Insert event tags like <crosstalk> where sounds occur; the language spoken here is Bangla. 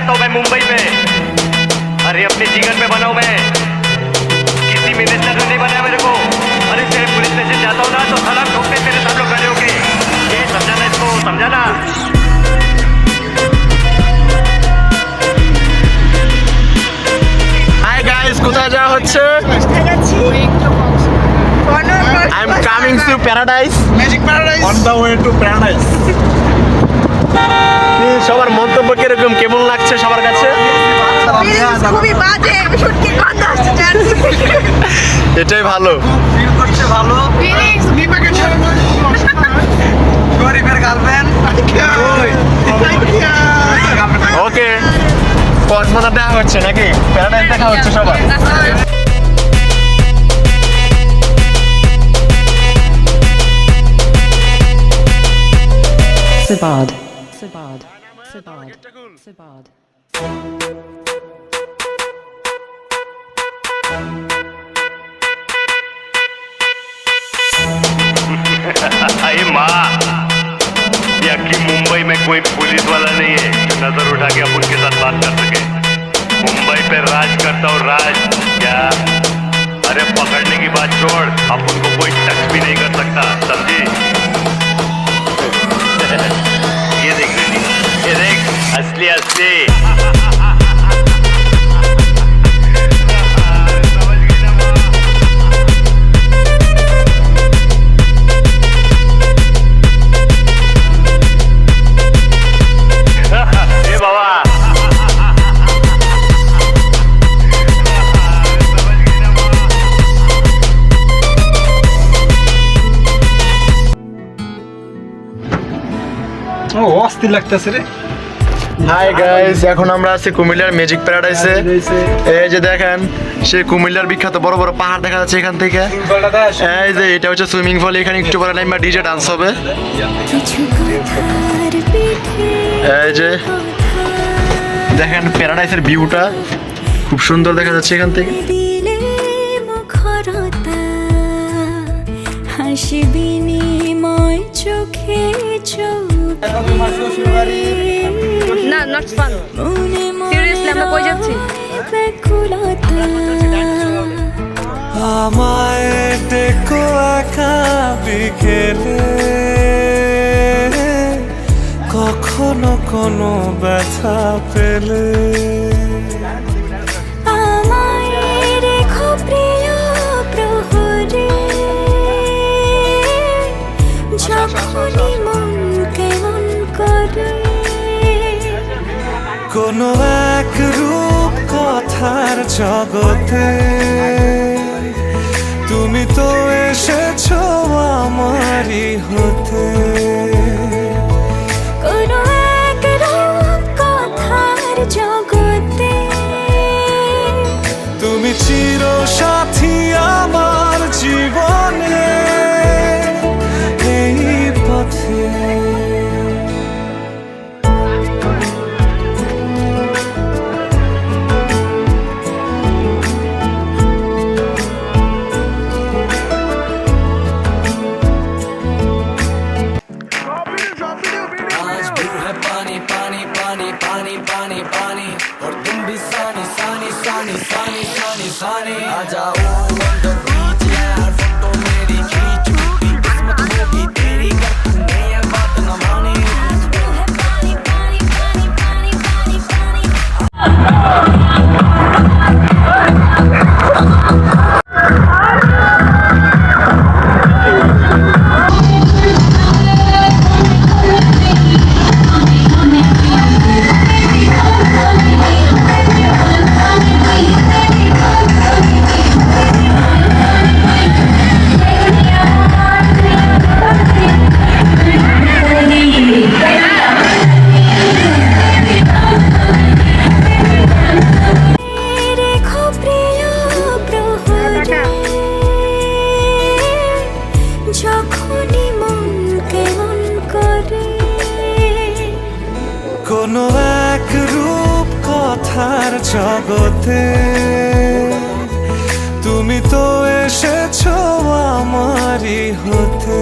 बेटा मुंबई पे राज करता हूँ मैं मुंबई पे अरे अपने जीवन पे बनाऊ मैं किसी मिनिस्टर ने नहीं बनाया मेरे को अरे तेरे पुलिस स्टेशन जाता हूँ ना तो सलाम ठोकते तेरे सब लोग खड़े होके ये समझाना इसको समझाना হাই গাইস কোথায় যাওয়া হচ্ছে I am coming to paradise magic paradise on the way to paradise <laughs> সবার মন্তব্য কীরকম? কেমন লাগছে সবার কাছে? খুবই বাজে এটাই ভালো। ফিল করছে ভালো। গরিবের গার্লফ্রেন্ড ওকে কক্সবাজার দেখা হচ্ছে নাকি? প্যারাডাইস দেখা হচ্ছে সবার। Sabad. Sabad. <laughs> अरे माँ यकी मुंबई में कोई पुलिस वाला नहीं है जो नज़र उठा के अपन के साथ बात कर सके। मुंबई पे राज करता हूँ राज क्या? अरे पकड़ने की बात छोड़ अपन उनको कोई टच भी नहीं कर सकता समझी? असली असली ए बाबा ও অস্থির লাগতেছে রে হাই গাইস এখন আমরা আছি কুমিল্লার ম্যাজিক প্যারাডাইসে এই যে দেখেন সে কুমিল্লার বিখ্যাত বড় বড় পাহাড় দেখা যাচ্ছে এখান থেকে। এই যে এটা হচ্ছে সুইমিং পুল এখানে একটু পরে নাইমা ডিজে ডান্স হবে। এই যে দেখেন প্যারাডাইসের ভিউটা খুব সুন্দর দেখা যাচ্ছে এখান থেকে। হাসি বিনিময় চোখে চোখ না নট ফান সিরিয়াসলি আমরা কই যাচ্ছি? আমায় দেখো একা বিকেলে। কখনো কোনো ব্যথা পেলে। কোনো এক রূপ কথার জগতে। তুমি তো এসেছ আমারই হতে। কোনো এক রূপ কথার জগতে। তুমি চির sunny, sunny, sunny, sunny. I কোনো এক রূপ কথার জগতে। তুমি তো এসেছ আমারই হতে।